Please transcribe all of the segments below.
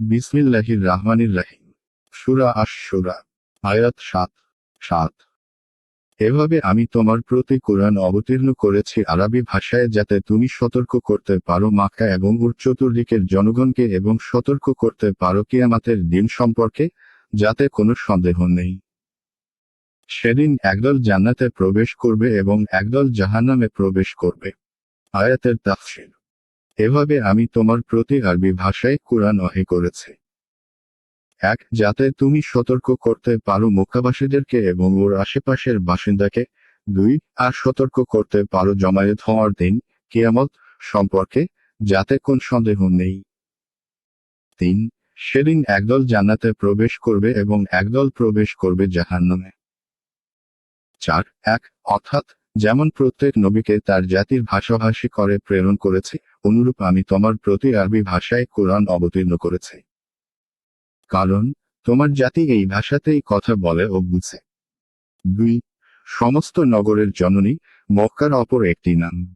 বিসমিল্লাহির রাহমানির রাহিম সুরা আয়াত সাত সাত। এভাবে আমি তোমার প্রতি কোরআন অবতীর্ণ করেছি আরবি ভাষায় যাতে তুমি সতর্ক করতে পারো মাক্কা এবং ওর চতুর্দিকের জনগণকে এবং সতর্ক করতে পারো কিয়ামাতের দিন সম্পর্কে, যাতে কোনো সন্দেহ নেই। সেদিন একদল জান্নাতে প্রবেশ করবে এবং একদল জাহান্নামে প্রবেশ করবে। আয়াতের তাফসির। এভাবে আমি তোমার প্রতি আরবি ভাষায় কোরআন ওহী করেছি। এক, যাতে তুমি সতর্ক করতে পারো মোকাবাসীদেরকে এবং ওর আশেপাশের বাসিন্দাকে। দুই, আর সতর্ক করতে পারো জমায়েত হওয়ার দিন, কিয়ামত সম্পর্কে, যাতে কোন সন্দেহ নেই। তিন, সেদিন একদল জান্নাতে প্রবেশ করবে এবং একদল প্রবেশ করবে জাহান্নামে। চার, এক, অর্থাৎ যেমন প্রত্যেক নবীকে তার জাতির ভাষাভাষী করে প্রেরণ করেছে, অনুরূপ আমি তোমার প্রতি আরবি ভাষায় কোরআন অবতীর্ণ করেছি। কারণ, তোমার জাতি এই ভাষাতেই কথা বলে ও বুঝে। দুই, সমস্ত নগরের জননী, মক্কার অপর একটি নাম।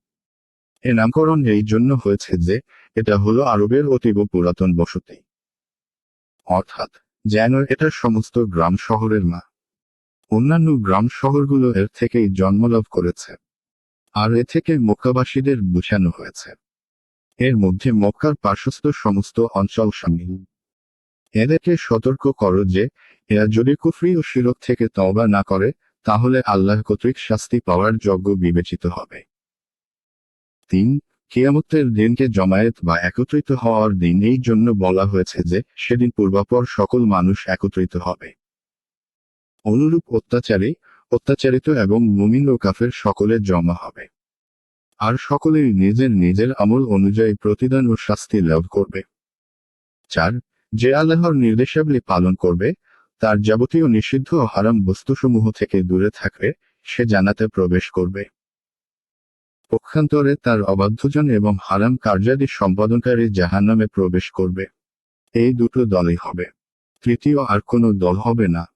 এ নামকরণ এই জন্য হয়েছে যে, এটা হলো আরবের অতীব পুরাতন বসতি। অর্থাৎ, যেন এটা সমস্ত গ্রাম শহরের মা অন্যান্য গ্রাম শহরগুলো এর থেকেই জন্মলাভ করেছে। আর এ থেকে মক্কাবাসীদের বুঝানো হয়েছে। এর মধ্যে মক্কার পার্শ্বস্থ সমস্ত অঞ্চল সামিল। এদেরকে সতর্ক করো যে, এরা যদি কুফরি ও শিরক থেকে তওবা না করে, তাহলে আল্লাহ কর্তৃক শাস্তি পাওয়ার যোগ্য বিবেচিত হবে। তিন, কিয়ামতের দিনকে জমায়েত বা একত্রিত হওয়ার দিন এই জন্য বলা হয়েছে যে, সেদিন পূর্বাপর সকল মানুষ একত্রিত হবে। অনুরূপ অত্যাচারী, অত্যাচারিত এবং মুমিন ও কাফের সকলে জমা হবে। আর সকলেই নিজের নিজের আমল অনুযায়ী প্রতিদান ও শাস্তি লাভ করবে। চার, যে আল্লাহর নির্দেশাবলী পালন করবে, তার যাবতীয় নিষিদ্ধ ও হারাম বস্তুসমূহ থেকে দূরে থাকবে, সে জানাতে প্রবেশ করবে। পক্ষান্তরে তার অবাধ্যজন এবং হারাম কার্যাদি সম্পাদনকারী জাহান্নামে প্রবেশ করবে। এই দুটো দলই হবে। তৃতীয় আর কোনো দল হবে না।